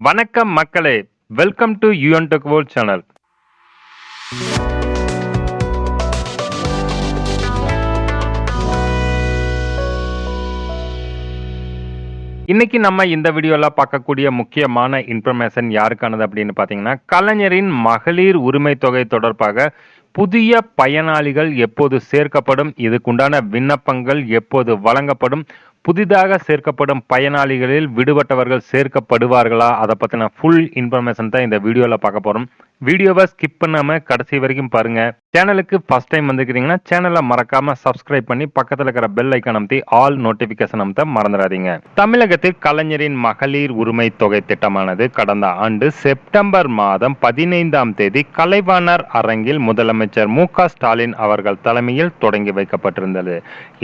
வணக்கம் மக்களே. Welcome to UN tech world channel இன்னைக்கு நம்ம இந்த வீடியோல பார்க்கக்கூடிய முக்கியமான இன்ஃபர்மேஷன் யாருக்கானது அப்படின்னு பார்த்தீங்கன்னா கலைஞரின் மகளிர் உரிமை தொகை தொடர்பாக புதிய பயனாளிகள் எப்போது சேர்க்கப்படும் இதுக்குண்டான விண்ணப்பங்கள் எப்போது வழங்கப்படும் புதிதாக சேர்க்கப்படும் பயனாளிகளில் விடுபட்டவர்கள் சேர்க்கப்படுவார்களா? அதை பற்றின ஃபுல் இன்ஃபர்மேஷன் தான் இந்த வீடியோவில் பார்க்க போகிறோம் வீடியோவை ஸ்கிப் பண்ணாமல் கடைசி வரைக்கும் பாருங்க. சேனலுக்கு ஃபர்ஸ்ட் டைம் வந்துக்கிறீங்கன்னா சேனலை மறக்காம சப்ஸ்கிரைப் பண்ணி பக்கத்தில் இருக்கிற பெல் ஐக்கன் அமைத்தி ஆல் நோட்டிபிகேஷன் அமைத்த மறந்துடாதீங்க. தமிழகத்தில் கலைஞரின் மகளிர் உரிமை தொகை திட்டமானது கடந்த ஆண்டு செப்டம்பர் மாதம் பதினைந்தாம் தேதி கலைவாணர் அரங்கில் முதலமைச்சர் மு க ஸ்டாலின் அவர்கள் தலைமையில் தொடங்கி வைக்கப்பட்டிருந்தது.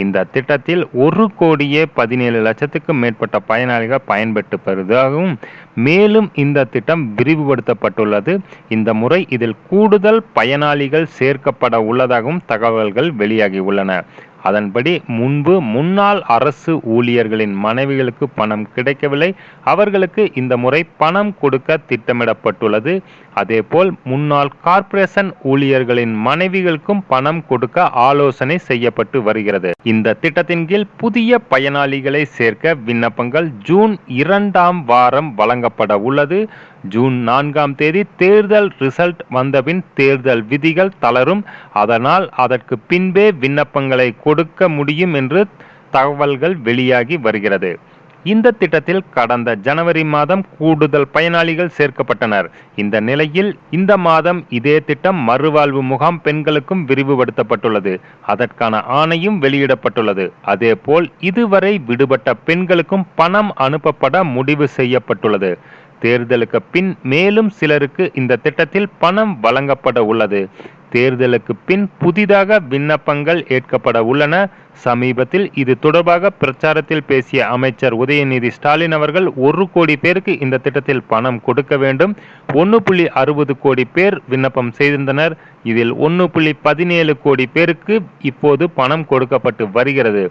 இந்த திட்டத்தில் ஒரு கோடியே பதினேழு லட்சத்துக்கும் மேற்பட்ட பயனாளிகள் பயன்பெற்று பெறுவதாகவும் மேலும் இந்த திட்டம் விரிவுபடுத்தப்பட்டுள்ளது. இந்த முறை இதில் கூடுதல் பயனாளிகள் சேர்க்கப்பட உள்ளதாகவும் தகவல்கள் வெளியாகி உள்ளன. அதன்படி முன்பு முன்னாள் அரசு ஊழியர்களின் மனைவிகளுக்கு பணம் கிடைக்கவில்லை. அவர்களுக்கு இந்த முறை பணம் கொடுக்க திட்டமிடப்பட்டுள்ளது. அதேபோல் முன்னாள் கார்ப்பரேஷன் ஊழியர்களின் மனைவிகளுக்கும் பணம் கொடுக்க ஆலோசனை செய்யப்பட்டு வருகிறது. இந்த திட்டத்தின் கீழ் புதிய பயனாளிகளை சேர்க்க விண்ணப்பங்கள் ஜூன் இரண்டாம் வாரம் வழங்கப்பட உள்ளது. ஜூன் நான்காம் தேதி தேர்தல் ரிசல்ட் வந்தபின் தேர்தல் விதிகள் தளரும். அதனால் அதற்கு பின்பே விண்ணப்பங்களை கொடுக்க முடியும் என்று தகவல்கள் வெளியாகி வருகிறது. இந்த திட்டத்தில் கடந்த ஜனவரி மாதம் கூடுதல் பயனாளிகள் சேர்க்கப்பட்டனர். இந்த நிலையில் இந்த மாதம் இதே திட்டம் மறுவாழ்வு முகாம் பெண்களுக்கும் விரிவுபடுத்தப்பட்டுள்ளது. அதற்கான ஆணையும் வெளியிடப்பட்டுள்ளது. அதேபோல் இதுவரை விடுபட்ட பெண்களுக்கும் பணம் அனுப்பப்பட முடிவு செய்யப்பட்டுள்ளது. தேர்தலுக்கு பின் மேலும் சிலருக்கு இந்த திட்டத்தில் பணம் வழங்கப்பட உள்ளது. தேர்தலுக்கு பின் புதிதாக விண்ணப்பங்கள் ஏற்கப்பட உள்ளன. சமீபத்தில் இது தொடர்பாக பிரச்சாரத்தில் பேசிய அமைச்சர் உதயநிதி ஸ்டாலின் அவர்கள் ஒரு கோடி பேருக்கு இந்த திட்டத்தில் பணம் கொடுக்க வேண்டும். ஒன்று புள்ளி அறுபது கோடி பேர் விண்ணப்பம் செய்திருந்தனர். இதில் ஒன்று புள்ளி பதினேழு கோடி பேருக்கு இப்போது பணம் கொடுக்கப்பட்டு வருகிறது.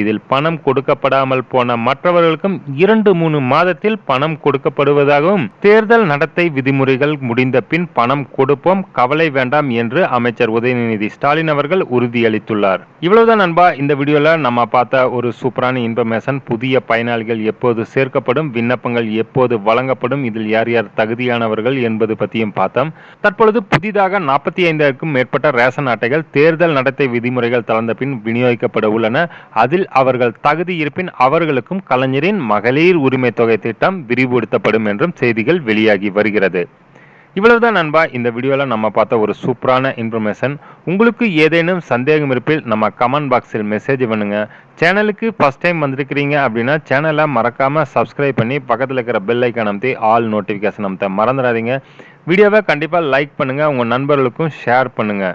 இதில் பணம் கொடுக்கப்படாமல் போன மற்றவர்களுக்கும் இரண்டு மூணு மாதத்தில் பணம் கொடுக்கப்படுவதாகவும் தேர்தல் நடத்தை விதிமுறைகள் முடிந்த பின் பணம் கொடுப்போம் கவலை வேண்டாம் என்று அமைச்சர் உதயநிதி ஸ்டாலின் அவர்கள் உறுதியளித்துள்ளார். இவ்வளவுதான் நண்பா இந்த வீடியோல நம்ம பார்த்த ஒரு சூப்பரான இன்ஃபர்மேஷன் புதிய பயனாளிகள் எப்போது சேர்க்கப்படும் விண்ணப்பங்கள் எப்போது வழங்கப்படும் இதில் யார் யார் தகுதியானவர்கள் என்பது பற்றியும் பார்த்தோம். தற்பொழுது புதிதாக நாற்பத்தி ஐந்தாயிரக்கும் மேற்பட்ட ரேஷன் அட்டைகள் தேர்தல் நடத்தை விதிமுறைகள் தளர்ந்த பின் விநியோகிக்கப்பட உள்ளன. அதில் அவர்கள் தகுதி இருப்பின் அவர்களுக்கும் கலைஞரின் மகளிர் உரிமை தொகை திட்டம் விரிவுபடுத்தப்படும் என்றும் செய்திகள் வெளியாகி வருகிறது. இவ்வளவுதான் நண்பா இந்த வீடியோவில் நம்ம பார்த்த ஒரு சூப்பரான இன்ஃபர்மேஷன் உங்களுக்கு ஏதேனும் சந்தேகம் இருப்பில் நம்ம கமெண்ட் பாக்ஸில் மெசேஜ் பண்ணுங்க. சேனலுக்கு ஃபர்ஸ்ட் டைம் வந்திருக்கிறீங்க அப்படின்னா சேனலை மறக்காமல் சப்ஸ்கிரைப் பண்ணி பக்கத்தில் இருக்கிற பெல் ஐக்கான் அமைத்து ஆல் நோட்டிஃபிகேஷன் அமைத்த மறந்துடாதீங்க. வீடியோவை கண்டிப்பாக லைக் பண்ணுங்கள் உங்கள் நண்பர்களுக்கும் ஷேர் பண்ணுங்கள்